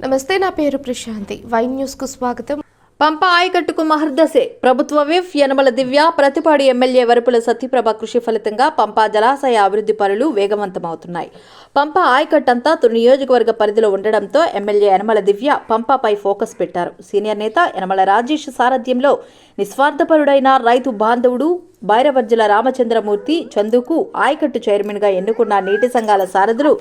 నమస్తే నా పేరు ప్రశాంతి. వైన్ న్యూస్కు స్వాగతం. పంప ఆయకట్టుకు మహర్దశే. ప్రభుత్వ విఫ్ యనమల దివ్య ప్రతిపాడు ఎమ్మెల్యే వరపుల సత్యప్రభ కృషి ఫలితంగా పంపా జలాశయ అభివృద్ధి పనులు వేగవంతమవుతున్నాయి. పంప ఆయకట్టంతా తన నియోజకవర్గ పరిధిలో ఉండడంతో ఎమ్మెల్యే యనమల దివ్య పంపాపై ఫోకస్ పెట్టారు. సీనియర్ నేత యనమల రాజేష్ సారథ్యంలో నిస్వార్థపరుడైన రైతు బాంధవుడు భైరవర్జుల రామచంద్రమూర్తి చందుకు ఆయకట్టు చైర్మన్గా ఎన్నుకున్న నీటి సంఘాల సారథులు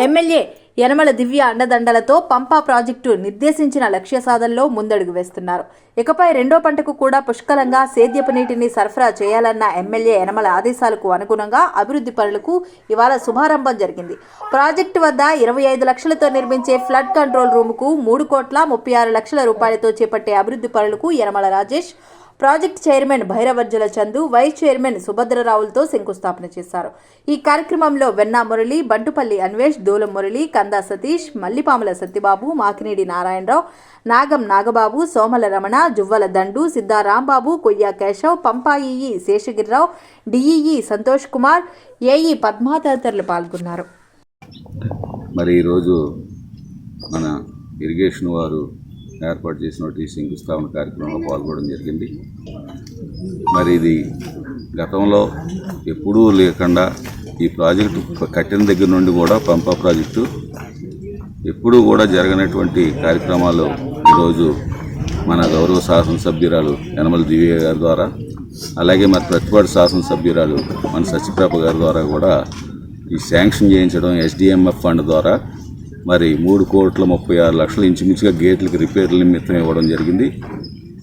ఎమ్మెల్యే యనమల దివ్య అండదండలతో పంపా ప్రాజెక్టు నిర్దేశించిన లక్ష్య సాధనలో ముందడుగు వేస్తున్నారు. ఇకపై రెండో పంటకు కూడా పుష్కలంగా సేద్యపు నీటిని సరఫరా చేయాలన్న ఎమ్మెల్యే యనమల ఆదేశాలకు అనుగుణంగా అభివృద్ధి పనులకు ఇవాళ శుభారంభం జరిగింది. ప్రాజెక్టు వద్ద ఇరవై ఐదు లక్షలతో నిర్మించే ఫ్లడ్ కంట్రోల్ రూముకు మూడు కోట్ల ముప్పై ఆరు లక్షల రూపాయలతో చేపట్టే అభివృద్ధి పనులకు యనమల రాజేష్ ప్రాజెక్ట్ చైర్మన్ భైరవర్జల చందు వైస్ చైర్మన్ సుభద్రరావులతో శంకుస్థాపన చేశారు. ఈ కార్యక్రమంలో వెన్నా మురళి బంటుపల్లి అన్వేష్ దూలం మురళి కందా సతీష్ మల్లిపాముల సత్యబాబు మాకినేడి నారాయణరావు నాగం నాగబాబు సోమల రమణ జువ్వల దండు సిద్ధారాంబాబు కొయ్య కేశవ్ పంపాయి శేషగిరిరావు డిఈఈ సంతోష్ కుమార్ ఏఈ పద్మా తదితరులు పాల్గొన్నారు. మరి ఈరోజు మన ఇరిగేషన్ వారు ఏర్పాటు చేసినటువంటి శంకుస్థాపన కార్యక్రమంలో పాల్గొనడం జరిగింది. మరి ఇది గతంలో ఎప్పుడూ లేకుండా ఈ ప్రాజెక్టు కట్టిన దగ్గర నుండి కూడా పంపా ప్రాజెక్టు ఎప్పుడూ కూడా జరగనటువంటి కార్యక్రమాలు ఈరోజు మన గౌరవ శాసనసభ్యురాలు యనమల దివ్య గారి ద్వారా అలాగే మన ప్రతిపాటు శాసనసభ్యురాలు మన సత్యప్రభ గారి ద్వారా కూడా ఈ శాంక్షన్ చేయించడం ఎస్డిఎంఎఫ్ ఫండ్ ద్వారా మరి మూడు కోట్ల ముప్పై ఆరు లక్షలు ఇంచుమించుగా గేట్లకి రిపేర్ల నిమిత్తం ఇవ్వడం జరిగింది.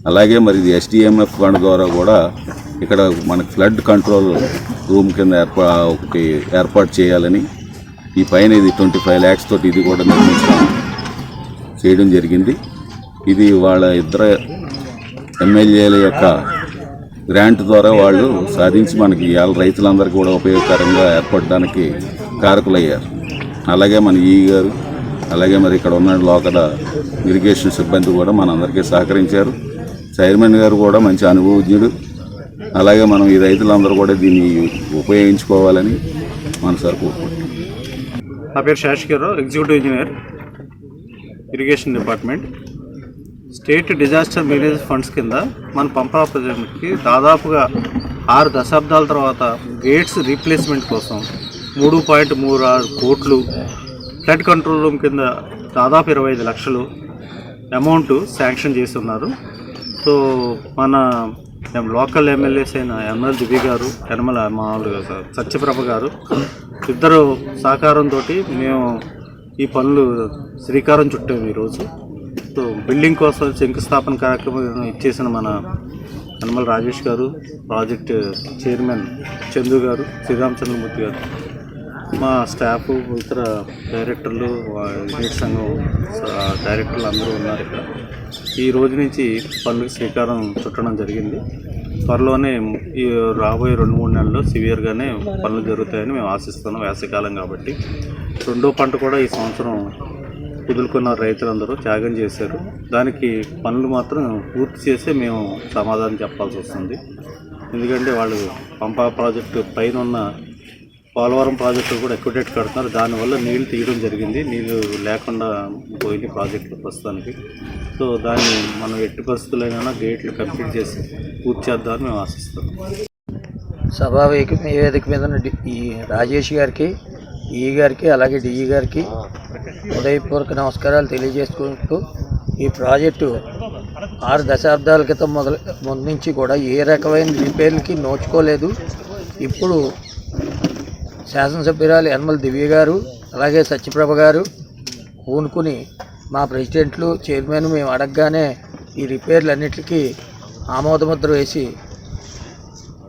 అలాగే మరి ఇది ఎస్డిఎంఎఫ్ ఫండ్ ద్వారా కూడా ఇక్కడ మనకు ఫ్లడ్ కంట్రోల్ రూమ్ కింద ఏర్పా ఒకటి ఏర్పాటు చేయాలని ఈ పైన ఇది ట్వంటీ ఫైవ్ ల్యాక్స్ తోటి ఇది కూడా నిర్మించడం చేయడం జరిగింది. ఇది వాళ్ళ ఇద్దరు ఎమ్మెల్యేల యొక్క గ్రాంట్ ద్వారా వాళ్ళు సాధించి మనకి ఇవాళ రైతులందరికీ కూడా ఉపయోగకరంగా ఏర్పడడానికి కారకులయ్యారు. అలాగే మన ఈ గారు అలాగే మరి ఇక్కడ ఉన్న లోకల్ ఇరిగేషన్ సిబ్బంది కూడా మనందరికీ సహకరించారు. చైర్మన్ గారు కూడా మంచి అనుభవజ్ఞుడు. అలాగే మనం ఈ రైతులందరూ కూడా దీన్ని ఉపయోగించుకోవాలని మనసారి కోరుకుంటున్నాం. నా పేరు Seshagirao executive engineer irrigation department. State disaster manage funds కింద మన పంపా ప్రాజెక్ట్కి దాదాపుగా ఆరు దశాబ్దాల తర్వాత గేట్స్ రీప్లేస్మెంట్ కోసం మూడు పాయింట్ మూడు ఆరు కోట్లు ఫ్లడ్ కంట్రోల్ రూమ్ కింద దాదాపు ఇరవై ఐదు లక్షలు అమౌంట్ శాంక్షన్ చేస్తున్నారు. సో మన లోకల్ ఎమ్మెల్యేస్ అయిన ఎమ్మెల్యే దివి గారు యనమల మామూలుగా సత్యప్రభ గారు ఇద్దరు సహకారంతో మేము ఈ పనులు శ్రీకారం చుట్టాము ఈరోజు. సో బిల్డింగ్ కోసం శంకుస్థాపన కార్యక్రమం ఇచ్చేసిన మన యనమల రాజేష్ గారు ప్రాజెక్ట్ చైర్మన్ చందు గారు శ్రీరామచంద్రమూర్తి గారు. మా స్టాఫ్ ఇతర డైరెక్టర్లు యూనిట్ సంఘం డైరెక్టర్లు అందరూ ఉన్నారు ఇక్కడ. ఈ రోజు నుంచి పనులకు శ్రీకారం చుట్టడం జరిగింది. త్వరలోనే ఈ రాబోయే రెండు మూడు నెలల్లో సివియర్గానే పనులు జరుగుతాయని మేము ఆశిస్తున్నాం వేసవికాలం కాబట్టి. రెండో పంట కూడా ఈ సంవత్సరం కుదులుకున్న రైతులందరూ త్యాగం చేశారు. దానికి పనులు మాత్రం పూర్తి చేసే మేము సమాధానం చెప్పాల్సి వస్తుంది. ఎందుకంటే వాళ్ళు పంపా ప్రాజెక్టు పైన ఉన్న పోలవరం ప్రాజెక్టు కూడా ఎక్విడేట్ కడుతున్నారు. దానివల్ల నీళ్ళు తీయడం జరిగింది. నీళ్ళు లేకుండా పోయింది ప్రాజెక్టు ప్రస్తుతానికి. సో దాన్ని మనం ఎట్టి పరిస్థితులైనా గేట్లు కంప్లీట్ చేసి పూర్తి చేద్దామని మేము ఆశిస్తాం సభా వేదిక మీద ఈ రాజేష్ గారికి ఈ గారికి అలాగే డిఈ గారికి హృదయపూర్వక నమస్కారాలు తెలియజేసుకుంటూ ఈ ప్రాజెక్టు ఆరు దశాబ్దాల క్రితం మొదలు ముందు నుంచి కూడా ఏ రకమైన రిపేర్లకి నోచుకోలేదు. ఇప్పుడు శాసనసభ్యురాలు యనమల దివ్య గారు అలాగే సత్యప్రభ గారు పూనుకుని మా ప్రెసిడెంట్లు చైర్మన్ మేము అడగగానే ఈ రిపేర్లు అన్నిటికీ ఆమోదముద్ర వేసి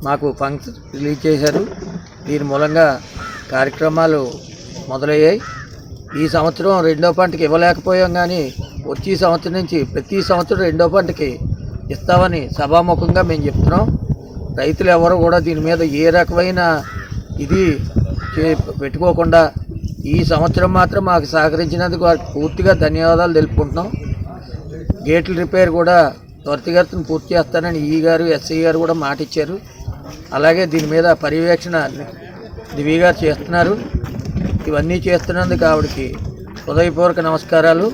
మాకు ఫండ్స్ రిలీజ్ చేశారు. దీని మూలంగా కార్యక్రమాలు మొదలయ్యాయి. ఈ సంవత్సరం రెండో పంటకి ఇవ్వలేకపోయాం కానీ వచ్చే సంవత్సరం నుంచి ప్రతి సంవత్సరం రెండో పంటకి ఇస్తామని సభాముఖంగా మేము చెప్తున్నాం. రైతులు ఎవరు కూడా దీని మీద ఏ రకమైన ఇది పెట్టుకోకుండా ఈ సంవత్సరం మాత్రం మాకు సహకరించినందుకు వారికి పూర్తిగా ధన్యవాదాలు తెలుపుకుంటున్నాం. గేట్ల రిపేర్ కూడా త్వరితగతిని పూర్తి చేస్తానని ఈ గారు ఎస్ఐ గారు కూడా మాట ఇచ్చారు అలాగే దీని మీద పర్యవేక్షణ దివి గారు చేస్తున్నారు. ఇవన్నీ చేస్తున్నందుకు ఆవిడకి హృదయపూర్వక నమస్కారాలు.